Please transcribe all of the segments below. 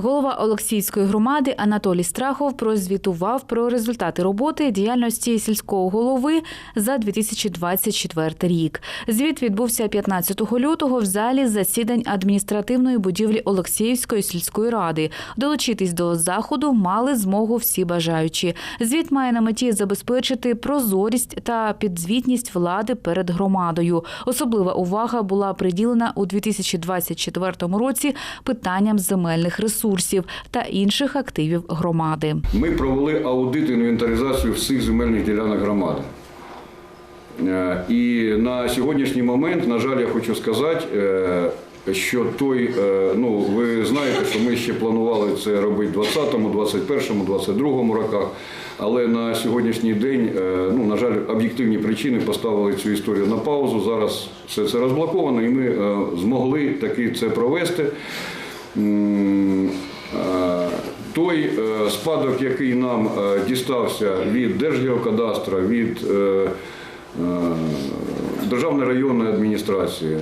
Голова Олексійської громади Анатолій Страхов прозвітував про результати роботи діяльності сільського голови за 2024 рік. Звіт відбувся 15 лютого в залі засідань адміністративної будівлі Олексіївської сільської ради. Долучитись до заходу мали змогу всі бажаючі. Звіт має на меті забезпечити прозорість та підзвітність влади перед громадою. Особлива увага була приділена у 2024 році питанням земельних ресурсів та інших активів громади. Ми провели аудит інвентаризацію всіх земельних ділянок громади. Е, І на сьогоднішній момент, на жаль, я хочу сказати, е, що той, е, ну ви знаєте, що ми ще планували це робити в 20-му, 21-му, 22-му роках. Але на сьогоднішній день, ну на жаль, об'єктивні причини поставили цю історію на паузу. Зараз все це розблоковано, і ми змогли таки це провести. Е, Той е, спадок, який нам е, дістався від Держгеокадастра, від Державної районної адміністрації,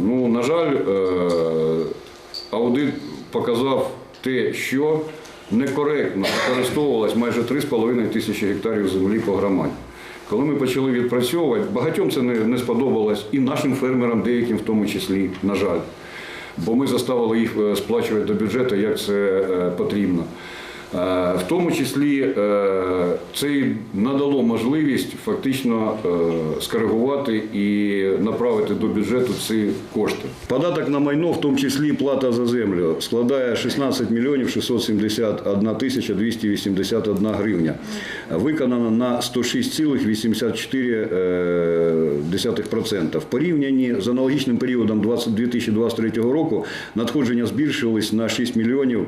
ну, на жаль, аудит показав те, що некоректно використовувалось майже 3,5 тисячі гектарів землі по громаді. Коли ми почали відпрацьовувати, багатьом це не сподобалось, і нашим фермерам, деяким в тому числі, на жаль бо ми заставили їх е, сплачувати до бюджету, як це е, потрібно. Е, В тому числі е, це надало можливість фактично е, скоригувати і направити до бюджету ці кошти. Податок на майно, в тому числі плата за землю, складає 16 мільйонів 671 тисяча 281 гривня. Виконано на 106,84%. В порівнянні з аналогічним періодом 2023 року надходження збільшились на 6 мільйонів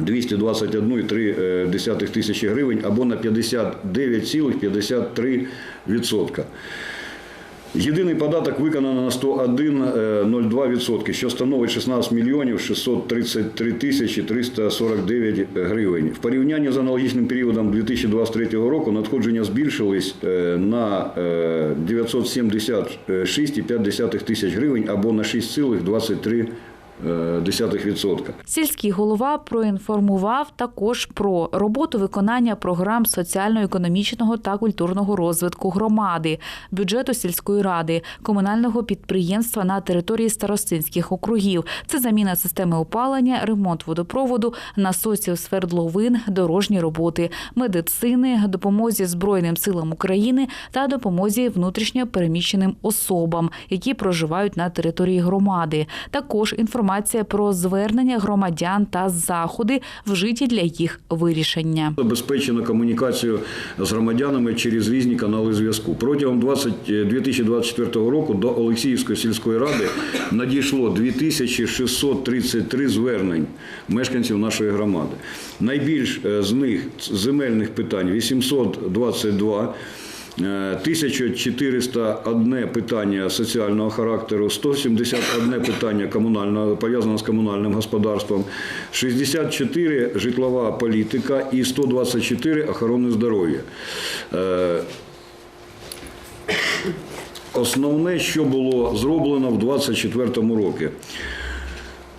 221,3 тисячі гривень або на 59,53%. Єдиний податок виконано на 101,02%, що становить 16 мільйонів 633 тисячі 349 гривень. В порівнянні з аналогічним періодом 2023 року надходження збільшились е, на е, 976,5 тисяч гривень або на 6,23%. 10%. Сільський голова проінформував також про роботу виконання програм соціально-економічного та культурного розвитку громади, бюджету сільської ради, комунального підприємства на території старостинських округів. Це заміна системи опалення, ремонт водопроводу, насосів свердловин, дорожні роботи, медицини, допомозі Збройним силам України та допомозі внутрішньо переміщеним особам, які проживають на території громади. Також інформація про звернення громадян та заходи, вжиті для їх вирішення. Забезпечено комунікацію з громадянами через різні канали зв'язку. Протягом 20, 2024 року до Олексіївської сільської ради надійшло 2633 звернень мешканців нашої громади. Найбільш е, з них земельних питань 822. Е, 1401 питання соціального характеру, 171 питання комунального пов'язане з комунальним господарством, 64 житлова політика і 124 охорони здоров'я. Е, Основне, що було зроблено в 2024 році.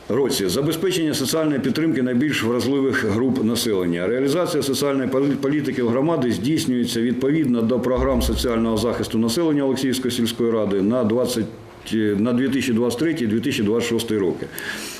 Році забезпечення соціальної підтримки найбільш вразливих груп населення. Реалізація соціальної полі- політики в громади здійснюється відповідно до програм соціального захисту населення Олексіївської сільської ради на 20 на 2023-2026 роки.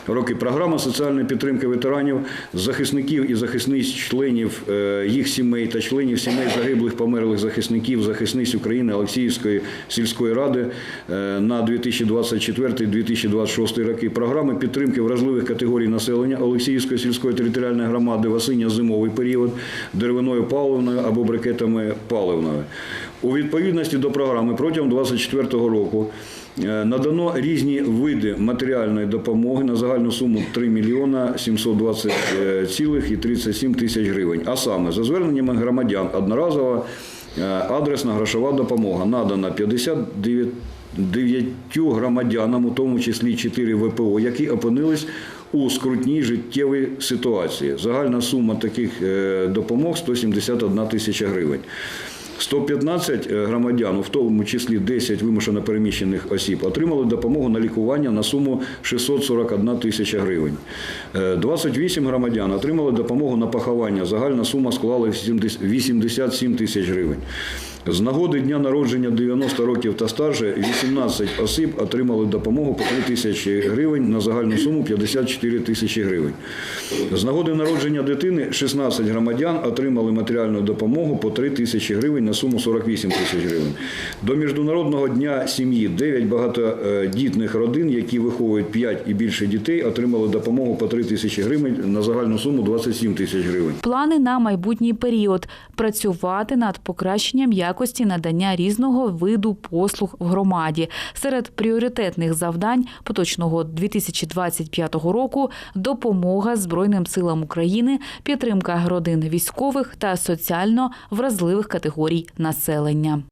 Роки програма соціальної підтримки ветеранів, захисників і захисниць членів е, їх сімей та членів сімей загиблих померлих захисників, захисниць України Олексіївської сільської ради е, на 2024-2026 роки. Програми підтримки вразливих категорій населення Олексіївської сільської територіальної громади в осінньо-зимовий період деревиною паливною або брикетами паливною. У відповідності до програми протягом 2024 року надано різні види матеріальної допомоги на загальну суму 3 мільйона 720,37 тисяч гривень. А саме за зверненнями громадян одноразова е, адресна грошова допомога надана 59 громадянам, у тому числі 4 ВПО, які опинились у скрутній життєвій ситуації. Загальна сума таких е, допомог 171 тисяча гривень. 115 громадян, в тому числі 10 вимушено переміщених осіб, отримали допомогу на лікування на суму 641 тисяча гривень. Е, 28 громадян отримали допомогу на поховання. Загальна сума склала 87 тисяч гривень. З нагоди дня народження 90 років та старше 18 осіб отримали допомогу по 3 тисячі гривень на загальну суму 54 тисячі гривень. З нагоди народження дитини 16 громадян отримали матеріальну допомогу по 3 тисячі гривень на суму 48 тисяч гривень. До Міжнародного дня сім'ї 9 багатодітних родин, які виховують 5 і більше дітей, отримали допомогу по 3 тисячі гривень на загальну суму 27 тисяч гривень. Плани на майбутній період працювати над покращенням якості надання різного виду послуг в громаді. Серед пріоритетних завдань поточного 2025 року допомога Збройним силам України, підтримка родин військових та соціально вразливих категорій населення.